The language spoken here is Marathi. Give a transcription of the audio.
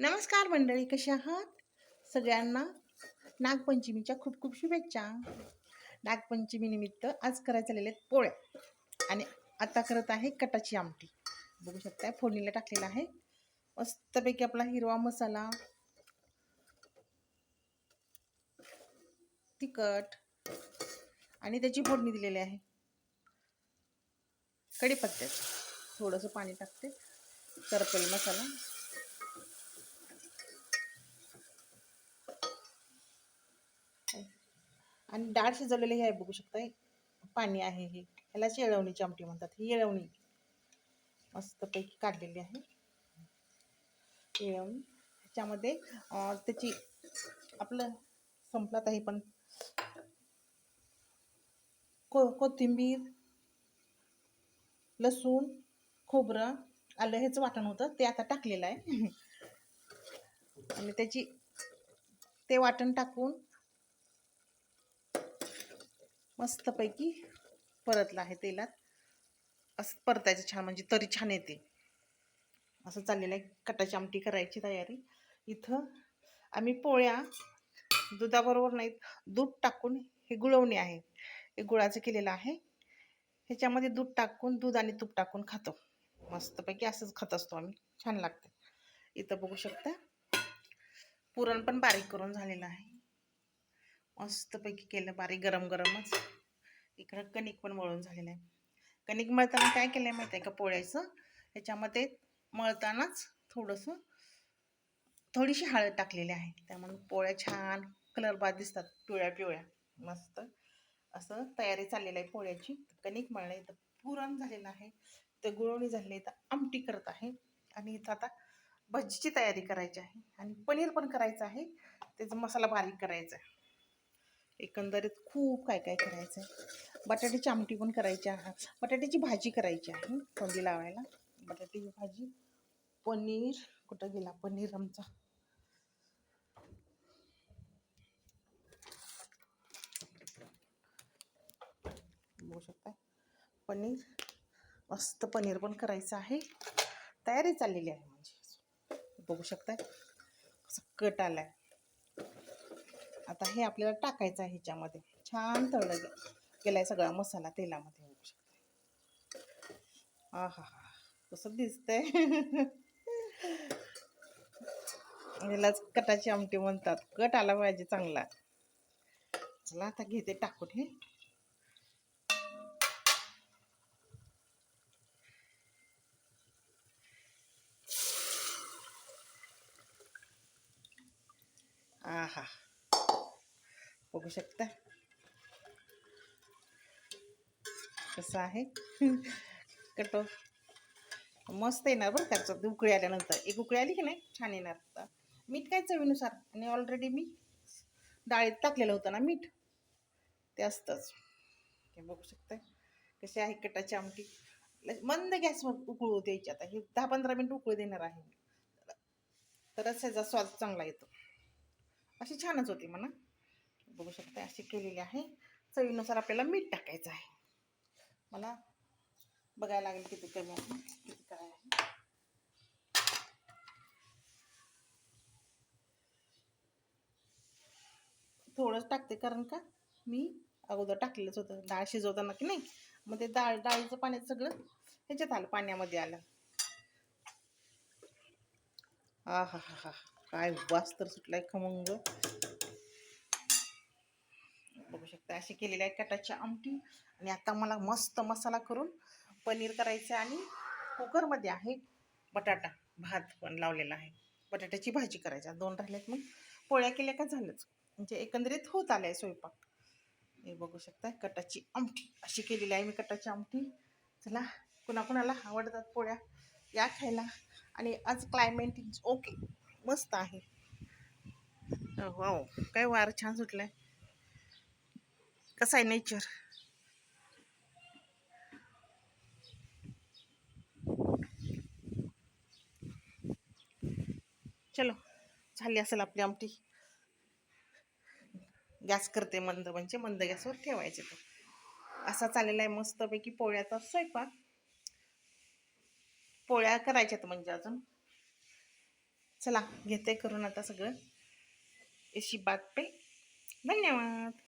नमस्कार मंडळी कशी आहात? सगळ्यांना नागपंचमीच्या खूप खूप शुभेच्छा. नागपंचमीनिमित्त आज करायचे आलेले आहेत पोळ्या. आणि आता करत आहे कटाची आमटी. बघू शकताय फोडणीला टाकलेला आहे. मस्तपैकी आपला हिरवा मसाला. तिखट. आणि त्याची फोडणी दिलेली आहे. कढीपत्त्याचं. थोडंसं पाणी टाकते. करपल मसाला. आणि डाळ शिजवलेली हे आहे बघू शकता पाणी आहे हे. ह्याला येळवणीची आमटी म्हणतात. ही येळवणी मस्तपैकी काढलेली आहे. येळवणी. ह्याच्यामध्ये त्याची आपलं संपलात आहे पण. को कोथिंबीर लसूण खोबरं आलं हेच वाटण होतं. ते आता टाकलेलं आहे. आणि त्याची ते वाटण टाकून मस्तपैकी परतला आहे तेलात. असं परतायचं छान म्हणजे तरी छान येते. असं चाललेलं आहे. कटाची आमटी करायची तयारी. इथं आम्ही पोळ्या दुधाबरोबर नाहीत दूध टाकून हे गुळवणी आहे. हे गुळाचं केलेलं आहे. ह्याच्यामध्ये दूध टाकून दूध आणि तूप टाकून खातो. मस्तपैकी असंच खात असतो आम्ही. छान लागते. इथं बघू शकता. पुरण पण बारीक करून झालेलं आहे. मस्तपैकी केलं बारीक गरम गरमच इकडं कणिक पण वळून झालेलं आहे. कणिक मळताना काय केलं आहे माहिती आहे का पोळ्याचं? ह्याच्यामध्ये मळतानाच थोडंसं थोडीशी हळद टाकलेली आहे. त्यामुळे पोळ्या छान कलरबाद दिसतात पिवळ्या पिवळ्या. मस्त असं तयारी चाललेली आहे पोळ्याची. कणिक मळलं इथं पुरण झालेलं आहे. ते गुळवणी झालेली तर इथं आमटी करत आहे. आणि इथं आता भजीची तयारी करायची आहे. आणि पनीर पण करायचं आहे. त्याचा मसाला बारीक करायचा आहे. एकंदरीत खूप काय काय करायचं आहे बटाट्याची आमटी पण करायची आहे. बटाट्याची भाजी करायची आहे. तोंडी लावायला. बटाट्याची भाजी पनीर. कुठं गेला? पनीर आमचा. बघू शकता पनीर. मस्त पनीर पण करायचं आहे. तयारी चाललेली आहे म्हणजे बघू शकताय. कसं कट आलाय. आता हे आपल्याला टाकायचं आहे ह्याच्यामध्ये. छान तळलं गेलाय सगळा मसाला तेलामध्ये होऊ शकतो हा हा हा. कसं दिसतंय. यालाच कटाची आमटी म्हणतात. कट आला पाहिजे चांगला. चला आता घेते टाकून हे. आहा. बघू शकता. कसं आहे? कटो. मस्त येणार बरं त्याचं उकळी आल्यानंतर. एक उकळी आली की नाही? छान येणार. आता मीठ काय चवीनुसार? आणि ऑलरेडी मी डाळीत टाकलेलं होतं ना मीठ? ते असतंच. बघू शकता. कशी आहे कटाची आमटी? ल- मंद गॅसवर उकळू द्यायची आता. हे दहा पंधरा मिनिट उकळू देणार आहे तरच त्याचा स्वाद चांगला येतो. अशी छानच होती म्हणा. बघू शकता अशी केलेली आहे. चवीनुसार आपल्याला मीठ टाकायचं आहे. मला बघायला लागेल किती कमी आहे किती काय आहे. थोडंच टाकते कारण का मी अगोदर टाकलेलंच होतं. डाळ शिजवताना की नाही मग ते डाळ डाळीचं पाण्यात सगळं ह्याच्यात आलं पाण्यामध्ये आलं. हा हा हा हा काय वास तर सुटलाय खमंग बघू शकता अशी केलेली आहे कटाची आमटी. आणि आता मला मस्त मसाला करून पनीर करायचं आहे आणि कुकरमध्ये आहे बटाटा भात पण लावलेला आहे. बटाट्याची भाजी करायची. दोन राहिल्यात मग. पोळ्या केल्या का झालंच. म्हणजे एकंदरीत होत आलं आहे स्वयंपाक. हे बघू शकता कटाची आमटी. अशी केलेली आहे मी कटाची आमटी. चला कुणाकुणाला आवडतात पोळ्या या खायला. आणि आज क्लायमेट इज ओके मस्त आहे. हो काय वार छान सुटलाय. कसा आहे नेचर? चलो झाली असेल आपली आमटी. गॅस करते मंद म्हणजे मंद गॅसवर ठेवायचे तो. असा चाललेला आहे मस्तपैकी पोळ्याचा स्वयंपाक. पोळ्या करायच्यात म्हणजे अजून. चला घेते करून आता सगळं. एशी बात पे. धन्यवाद.